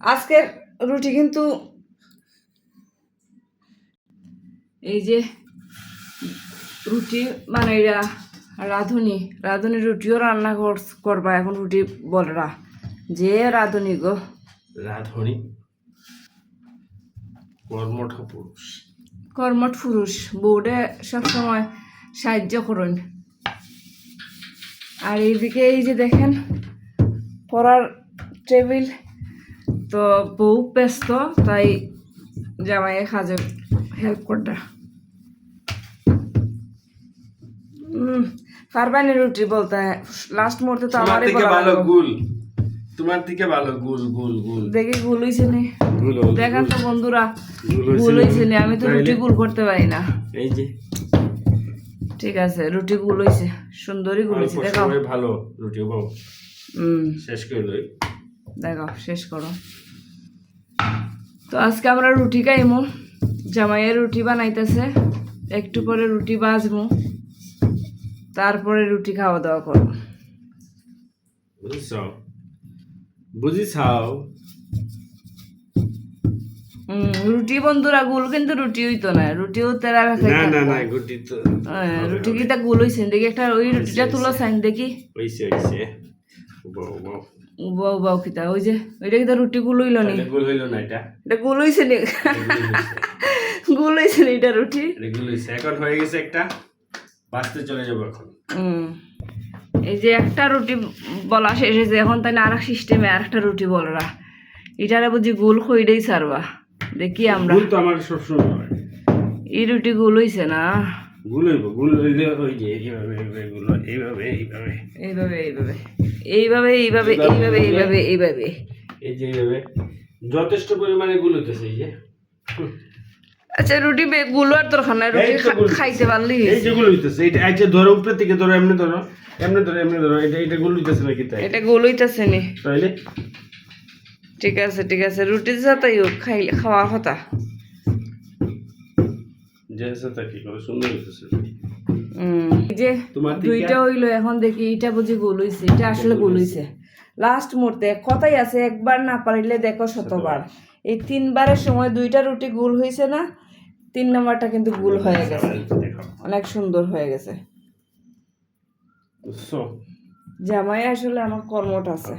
আজকের রুটি কিন্তু এই যে রুটি মানে এরা রাঁধুনি রাঁধুনি রুটিও রান্না কর- করবা এখন রুটি বলরা। যে রাঁধুনি গো। রাধুনি। কর্মঠ পুরুষ। কর্মঠ পুরুষ বউডে সবসময় সাহায্য করুন। আর এইদিকে এই যে দেখেন পড়ার টেবিল তো বউ ব্যস্ত তাই জামাইয়ে কাজে হেল্প করটা রুটি বলতে? লাস্ট মুহূর্তে তো আমারই বলা ভালো গুল। তোমার থেকে ভালো গুল গুল গুল। দেখি গুল হইছে নি? দেখেন তো বন্ধুরা গুল হইছে নি? আমি তো রুটি গুল করতে পারি না। এই যে। ঠিক আছে রুটি গুল হইছে। সুন্দরই গুল হইছে সময়ে ভালো রুটি পাবো। হুম শেষ করে লই। দেখাও শেষ করো। তো আজকে আমরা রুটি খাইমু। জামাইয়ের রুটি বানাইতেছে। একটু পরে রুটি বাজমু। তারপরে রুটি খাওয়া দাওয়া করব। বুঝছ? বুঝিছাও? রুটি বন্ধুরা গুল কিন্তু রুটি হইতো না। রুটিও তেরা না না না গুটি তো রুটি কি তা গুল হইছে? দেখি একটা ওই রুটিটা তুলো সাইন দেখি। হইছে হইছে। উবাও উবাও কিতা ওই যে ওইটা কিতা রুটি গুল হইল নি? গুল হইল না এটা? এটা গুল হইছে নি? গুল হইছে নি এটা রুটি গুল হইছে। এখন হয়ে গেছে একটা বাঁচতে চলে যাব এখন। হুম এই যে একটা রুটি বলা শেষ হয়েছে এখন তাই আর সিস্টেমে আর একটা রুটি বলরা। এটারে বুঝি গুল খইডেই সারবা দেখি আমরা। গুল তো আমার সবসময় এই রুটি গুল হইছে না? গুল হইব গুল হইলে ওই যে এইভাবে এইভাবে গুল এইভাবে এইভাবে। এইভাবে এইভাবে এইভাবে এইভাবে এইভাবে এইভাবে এইভাবে এই যে এইভাবে। যথেষ্ট পরিমাণে গুল হইতেছে এই যে। আচ্ছা রুটি বে- গুলো আর তোর খানা রুটি এই। খাইতে পারলি। যে গুল হইতেছে এইটা এই যে ধরো উপরে থেকে ধরো এমনি ধরো এমনি ধরো এমনি ধরো এটা এটা গুল হইতেছে নাকি তাই? এটা গুল হইতেছে নি। তাইলে? ঠিক আছে ঠিক আছে রুটি সাথে খাইলে খাওয়া কথা। দিকে- দুইটা হইল এখন দেখি এটা বুঝি গোল হইছে এটা আসলে গোল হইছে। লাস্ট মুহূর্তে কথাই আছে একবার না পারিলে দেখো শতবার। এই তিনবারের সময় দুইটা রুটি গোল হয়েছে না তিন নম্বরটা কিন্তু গোল হয়ে গেছে। অনেক সুন্দর হয়ে গেছে। জামাই আসলে আমার কর্মটা আছে।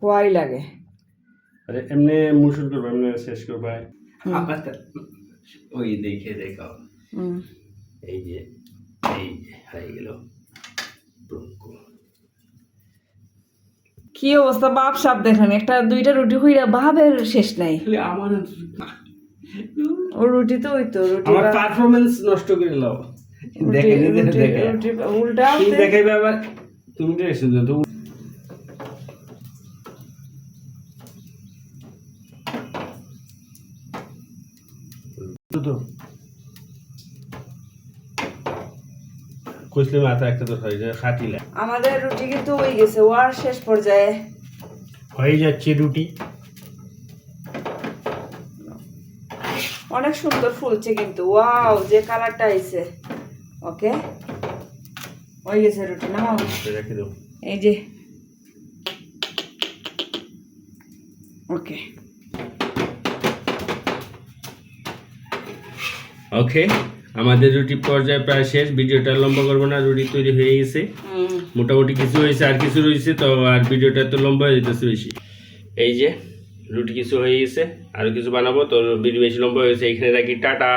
কোয়াই লাগে। আরে এমনি মুসুর করব এমনি শেষ করব। ওই দেখে দেখাও এই যে এই হয়ে গেল কি অবস্থা বাপ সাপ দেখেন একটা দুইটা রুটি হইরা ভাবের শেষ নাই। আমার ও রুটি তো হইতো রুটি আমার পারফরমেন্স নষ্ট করে লাও। দেখে দেখে রুটি উল্টা দেখাইবে আবার? তুমি তো তো কইসলে মাথা একটা তো হয়ে যায় খাটিলে আমাদের রুটি কিন্তু হয়ে গেছে ওয়ার শেষ পর্যায়ে। হয়ে যাচ্ছে রুটি। অনেক সুন্দর ফুলছে কিন্তু ওয়াও যে কালারটা আইছে। ওকে হয়ে গেছে রুটি না রেখে দেবো এই যে। ওকে। ওকে আমাদের রুটি পর্যায়ে প্রায় শেষ। ভিডিওটা লম্বা করব না রুটি তৈরি হয়ে গেছে। মোটামুটি কিছু হয়েছে আর কিছু রয়েছে তো আর ভিডিওটা তো লম্বা হয়ে যেতেছে বেশি। এই যে রুটি কিছু হয়ে গেছে আরও কিছু বানাবো তো ভিডিও বেশি লম্বা হয়েছে এখানে রাখি টাটা।